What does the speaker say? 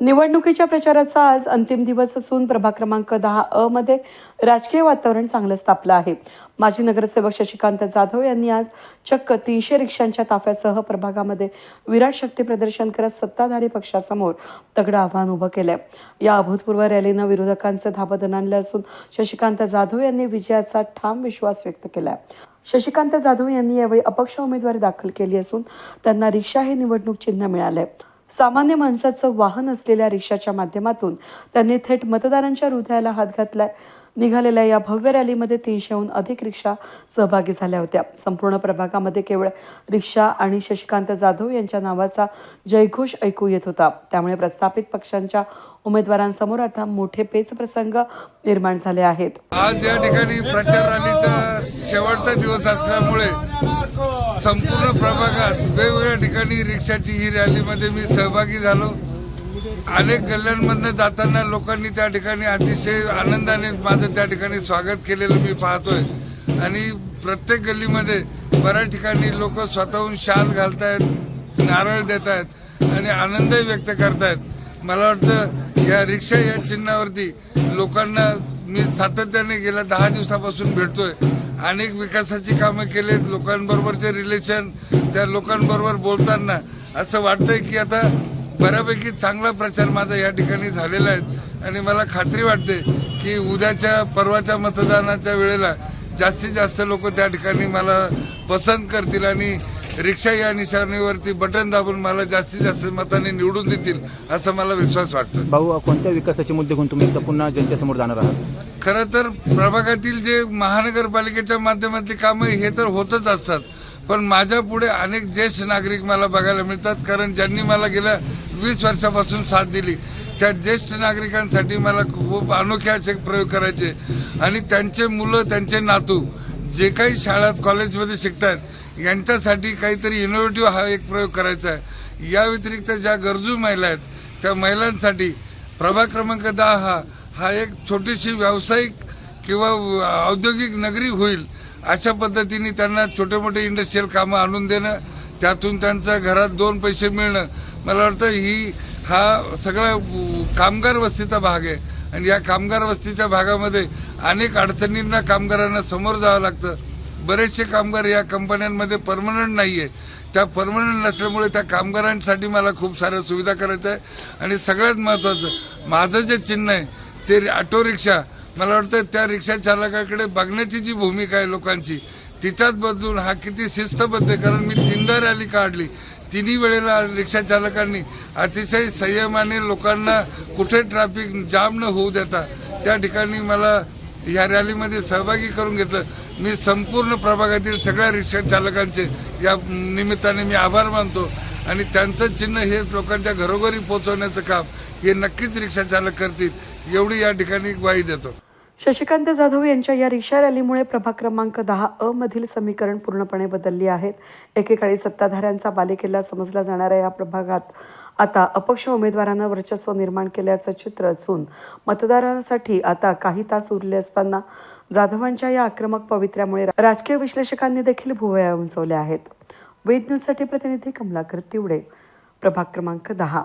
निवडणुकीच्या प्रचाराचा आज अंतिम दिवस असून प्रभाग क्रमांक दहा अ मध्ये राजकीय वातावरण चांगलंच तापलं आहे. माजी नगरसेवक शशिकांत जाधव यांनी आज चक्क तीनशे रिक्षांच्या ताफ्यासह प्रभागामध्ये विराट शक्ती प्रदर्शन करत सत्ताधारी पक्षासमोर तगडं आव्हान उभं केलंय. या अभूतपूर्व रॅलीनं विरोधकांचं धाबदन आणलं असून शशिकांत जाधव यांनी विजयाचा ठाम विश्वास व्यक्त केलाय. शशिकांत जाधव यांनी यावेळी अपक्ष उमेदवारी दाखल केली असून त्यांना रिक्षा हे निवडणूक चिन्ह मिळालंय. सामान्य माणसाचं वाहन असलेल्या रिक्षाच्या माध्यमातून त्यांनी थेट मतदारांच्या हृदयाला हात घातलाय. निघालेल्या या भव्य रॅलीमध्ये तीनशेहून अधिक रिक्षा सहभागी झाल्या होत्या. संपूर्ण प्रभागामध्ये केवळ रिक्षा आणि शशिकांत जाधव यांच्या नावाचा जयघोष ऐकू येत होता. त्यामुळे प्रस्थापित पक्षांच्या उमेदवारांसमोर आता मोठे पेच प्रसंग निर्माण झाले आहेत. आज या ठिकाणी प्रचार रॅलीचा शेवटचा दिवस असल्यामुळे संपूर्ण प्रभागात वेगवेगळ्या ठिकाणी रिक्षाची ही रॅलीमध्ये मी सहभागी झालो. अनेक गल्ल्यांमधनं जाताना लोकांनी त्या ठिकाणी अतिशय आनंदाने माझं त्या ठिकाणी स्वागत केलेलं मी पाहतोय. आणि प्रत्येक गल्लीमध्ये बऱ्याच ठिकाणी लोक स्वतःहून शाल घालतायत नारळ देत आहेत आणि आनंदही व्यक्त करतायत. मला वाटतं या रिक्षा या चिन्हावरती लोकांना मी सातत्याने गेल्या दहा दिवसापासून भेटतोय. अनेक विकासाची कामं केले लोकांबरोबरचे रिलेशन त्या लोकांबरोबर बोलताना असं वाटतंय की आता बऱ्यापैकी चांगला प्रचार माझा या ठिकाणी झालेला आहे. आणि मला खात्री वाटते की उद्याच्या परवाच्या मतदानाच्या वेळेला जास्तीत जास्त लोक त्या ठिकाणी मला पसंत करतील आणि रिक्षा या निशाणीवरती बटन दाबून मला जास्तीत जास्त मताने निवडून देतील असा मला विश्वास वाटतो भाऊ कोणत्या विकासाचे मुद्दे घेऊन तुम्ही एकदा पुन्हा जनतेसमोर जाणार आहात? खरं तर प्रभागातील जे महानगरपालिकेच्या माध्यमातली कामं हे तर होतच असतात पण माझ्या पुढे अनेक ज्येष्ठ नागरिक मला बघायला मिळतात कारण ज्यांनी मला गेल्या वीस वर्षापासून साथ दिली त्या ज्येष्ठ नागरिकांसाठी मला खूप अनोखे असे प्रयोग करायचे. आणि त्यांचे मुलं त्यांचे नातू जे काही शाळात कॉलेजमध्ये शिकतात यांच्यासाठी काहीतरी इनोव्हेटिव्ह हा एक प्रयोग करायचा आहे. या व्यतिरिक्त ज्या गरजू महिला आहेत त्या महिलांसाठी प्रभाग क्रमांक दहा हा हा एक छोटीशी व्यावसायिक किंवा औद्योगिक नगरी होईल अशा पद्धतीने त्यांना छोटे मोठे इंडस्ट्रीयल कामं आणून देणं त्यातून त्यांच्या घरात दोन पैसे मिळणं मला वाटतं ही हा सगळा कामगार वस्तीचा भाग आहे. आणि या कामगार वस्तीच्या भागामध्ये अनेक अडचणींना कामगारांना समोर जावं लागतं. बरेचसे कामगार या कंपन्यांमध्ये परमनंट नाही आहे त्या परमनंट नसल्यामुळे त्या कामगारांसाठी मला खूप साऱ्या सुविधा करायच्या आहे आणि सगळ्यात महत्त्वाचं माझं जे चिन्ह आहे ते ऑटो रिक्षा. मला वाटतं त्या रिक्षा चालकाकडे बघण्याची जी भूमिका आहे लोकांची तिच्यात बदलून हा किती शिस्तबद्ध आहे. कारण मी तीनदा रॅली काढली. तिन्ही वेळेला रिक्षा चालकांनी अतिशय संयमाने लोकांना कुठे ट्रॅफिक जाम न होऊ देता त्या ठिकाणी मला या रॅलीमध्ये सहभागी करून घेतलं. मी संपूर्ण प्रभागातील सगळ्या रिक्षा चालकांचे या निमित्ताने मी आभार मानतो. आणि त्यांचं चिन्ह हे लोकांच्या घरोघरी पोहोचवण्याचं काम हे नक्कीच रिक्षा चालक करतील एवढी या ठिकाणी ग्वाही देतो. शशिकांत जाधव यांच्या या रिक्षा रॅलीमुळे प्रभाग क्रमांक दहा अ मधील समीकरण पूर्णपणे बदलली आहेत. एकेकाळी सत्ताधाऱ्यांचा बालेकिल्ला समजला जाणाऱ्या या प्रभागात. आता अपक्ष उमेदवारांना वर्चस्व निर्माण केल्याचं चित्र असून मतदारांसाठी आता काही तास उरले असताना जाधवांच्या या आक्रमक पवित्र्यामुळे राजकीय विश्लेषकांनी देखील भुवया उंचवल्या आहेत. वेद न्यूजसाठी प्रतिनिधी कमलाकर तिवडे प्रभाग क्रमांक दहा.